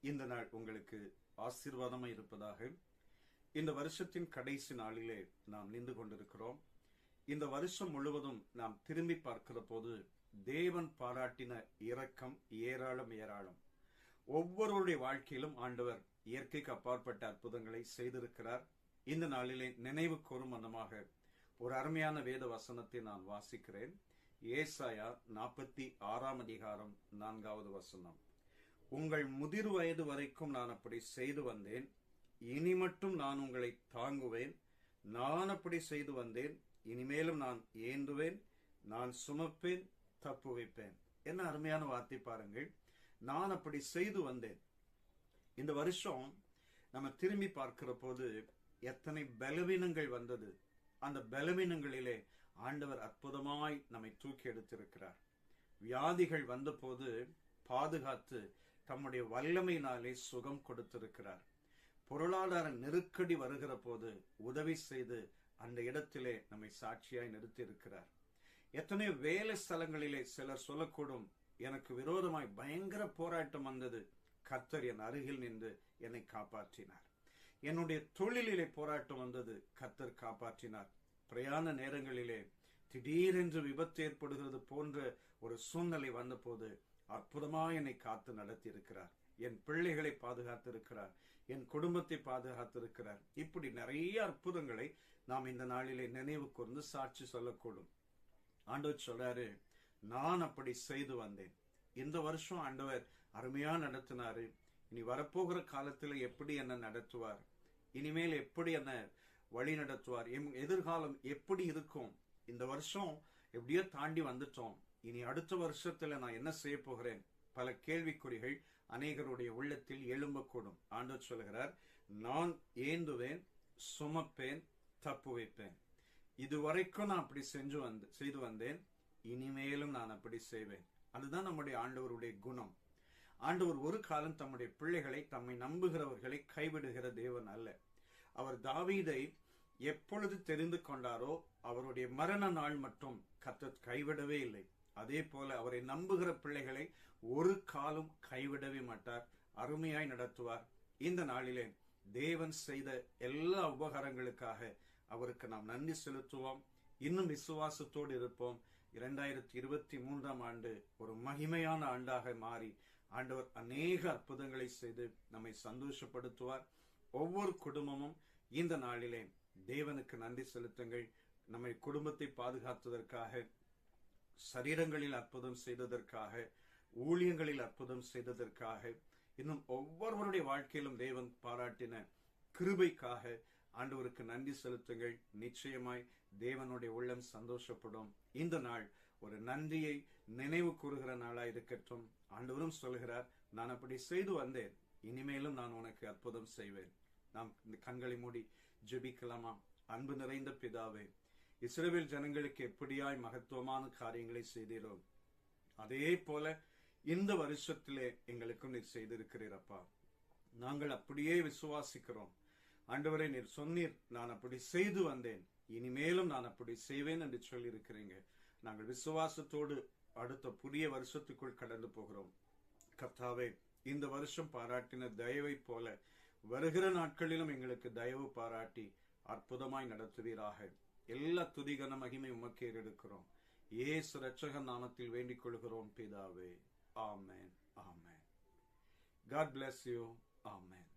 இந்த நாள் உங்களுக்கு ஆசீர்வாதமாக இருப்பதாக. இந்த வருஷத்தின் கடைசி நாளிலே நாம் நின்று கொண்டிருக்கிறோம். இந்த வருஷம் முழுவதும் நாம் திரும்பி பார்க்கிற போது தேவன் பாராட்டின இரக்கம் ஏராளம் ஏராளம். ஒவ்வொருவருடைய வாழ்க்கையிலும் ஆண்டவர் இயற்கைக்கு அப்பாற்பட்ட அற்புதங்களை செய்திருக்கிறார். இந்த நாளிலே நினைவு கூறும் வண்ணமாக ஒரு அருமையான வேத வசனத்தை நான் வாசிக்கிறேன். ஏசாயா நாற்பத்தி ஆறாம் அதிகாரம் நான்காவது வசனம். உங்கள் முதிர் வயது வரைக்கும் நான் அப்படி செய்து வந்தேன். இனி மட்டும் நான் உங்களை தாங்குவேன். நான் அப்படி செய்து வந்தேன். இனிமேலும் நான் ஏந்துவேன். நான் சுமப்பேன் தப்பு வைப்பேன் என்ன அருமையான வார்த்தை பாருங்கள். நான் அப்படி செய்து வந்தேன். இந்த வருஷம் நம்ம திரும்பி பார்க்கிற போது எத்தனை பலவீனங்கள் வந்தது. அந்த பலவீனங்களிலே ஆண்டவர் அற்புதமாய் நம்மை தூக்கி எடுத்திருக்கிறார். வியாதிகள் வந்தபோது பாதுகாத்து தம்முடைய வல்லமையினாலே சுகம் கொடுத்திருக்கிறார். பொருளாதார நெருக்கடி வருகிற போது உதவி செய்து அந்த இடத்திலே நம்மை சாட்சியாய் நிறுத்தி இருக்கிறார் எத்தனையோ வேலை ஸ்தலங்களிலே சிலர் சொல்லக்கூடும் எனக்கு விரோதமாய் பயங்கர போராட்டம் வந்தது. கத்தர் என் அருகில் நின்று என்னை காப்பாற்றினார். என்னுடைய தொழிலிலே போராட்டம் வந்தது. கத்தர் காப்பாற்றினார். பிரயாண நேரங்களிலே திடீரென்று விபத்து ஏற்படுகிறது போன்ற ஒரு சூழ்நிலை வந்தபோது அற்புதமாக என்னை காத்து நடத்தி இருக்கிறார் என் பிள்ளைகளை பாதுகாத்திருக்கிறார். என் குடும்பத்தை பாதுகாத்திருக்கிறார். இப்படி நிறைய அற்புதங்களை நாம் இந்த நாளிலே நினைவு கூர்ந்து சாட்சி சொல்லக்கூடும். ஆண்டவர் சொல்றாரு நான் அப்படி செய்து வந்தேன். இந்த வருஷம் ஆண்டவர் அருமையா நடத்தினாரு. இனி வரப்போகிற காலத்துல எப்படி என்ன நடத்துவார்? இனிமேல் எப்படி என்ன வழி நடத்துவார்? எம் எதிர்காலம் எப்படி இருக்கும்? இந்த வருஷம் எப்படியோ தாண்டி வந்துட்டோம். இனி அடுத்த வருஷத்துல நான் என்ன செய்ய போகிறேன்? பல கேள்விக்குறிகள் அநேகருடைய உள்ளத்தில் எழும்பக்கூடும். ஆண்டவர் சொல்கிறார் நான் ஏந்துவேன் சுமப்பேன் தப்பு வைப்பேன். இதுவரைக்கும் நான் அப்படி செஞ்சு வந்து செய்து வந்தேன் இனிமேலும் நான் அப்படி செய்வேன். அதுதான் நம்முடைய ஆண்டவருடைய குணம். ஆண்டவர் ஒரு காலம் தம்முடைய பிள்ளைகளை தம்மை நம்புகிறவர்களை கைவிடுகிற தேவன் அல்ல. அவர் தாவீதை எப்பொழுது தெரிந்து கொண்டாரோ அவருடைய மரண நாள் மட்டும் கத்த கைவிடவே இல்லை. அதே போல அவரை நம்புகிற பிள்ளைகளை ஒரு காலம் கைவிடவே மாட்டார் அருமையாய் நடத்துவார். இந்த நாளிலே தேவன் செய்த எல்லா உபகாரங்களுக்காக அவருக்கு நாம் நன்றி செலுத்துவோம். இன்னும் விசுவாசத்தோடு இருப்போம். இரண்டாயிரத்தி இருபத்தி மூன்றாம் ஆண்டு ஒரு மகிமையான ஆண்டாக மாறி ஆண்டவர் அநேக அற்புதங்களை செய்து நம்மை சந்தோஷப்படுத்துவார். ஒவ்வொரு குடும்பமும் இந்த நாளிலே தேவனுக்கு நன்றி செலுத்துங்கள். நம்மை குடும்பத்தை பாதுகாத்ததற்காக சரீரங்களில் அற்புதம் செய்ததற்காக ஊழியங்களில் அற்புதம் செய்ததற்காக இன்னும் ஒவ்வொருவருடைய வாழ்க்கையிலும் தேவன் பாராட்டின கிருபைக்காக ஆண்டவருக்கு நன்றி செலுத்துங்கள். நிச்சயமாய் தேவனுடைய உள்ளம் சந்தோஷப்படும். இந்த நாள் ஒரு நன்றியை நினைவு கூறுகிற நாளா இருக்கட்டும். ஆண்டவரும் சொல்கிறார் நான் அப்படி செய்து வந்தேன். இனிமேலும் நான் உனக்கு அற்புதம் செய்வேன். நாம் இந்த கண்களை மூடி ஜெபிக்கலாமா? அன்பு நிறைந்த பிதாவே இஸ்ரேவில் ஜனங்களுக்கு எப்படியாய் மகத்துவமான காரியங்களை செய்தீரோ அதே போல இந்த வருஷத்திலே எங்களுக்கும் நீர் செய்திருக்கிறீரப்பா நாங்கள் அப்படியே விசுவாசிக்கிறோம். ஆண்டவரை நீர் சொன்னீர் நான் அப்படி செய்து வந்தேன். இனிமேலும் நான் அப்படி செய்வேன் என்று சொல்லியிருக்கிறீங்க. நாங்கள் விசுவாசத்தோடு அடுத்த புதிய வருஷத்துக்குள் கடந்து போகிறோம். கர்த்தாவே இந்த வருஷம் பாராட்டின தயவை போல வருகிற நாட்களிலும் எங்களுக்கு தயவு பாராட்டி அற்புதமாய் நடத்துவீராக. எல்லா துதிகன மகிமை உமக்கே எடுக்கிறோம். ஏசு ரட்சக நாமத்தில் வேண்டிக் கொள்கிறோம் பிதாவே. ஆமேன் ஆமேன். God bless you amen.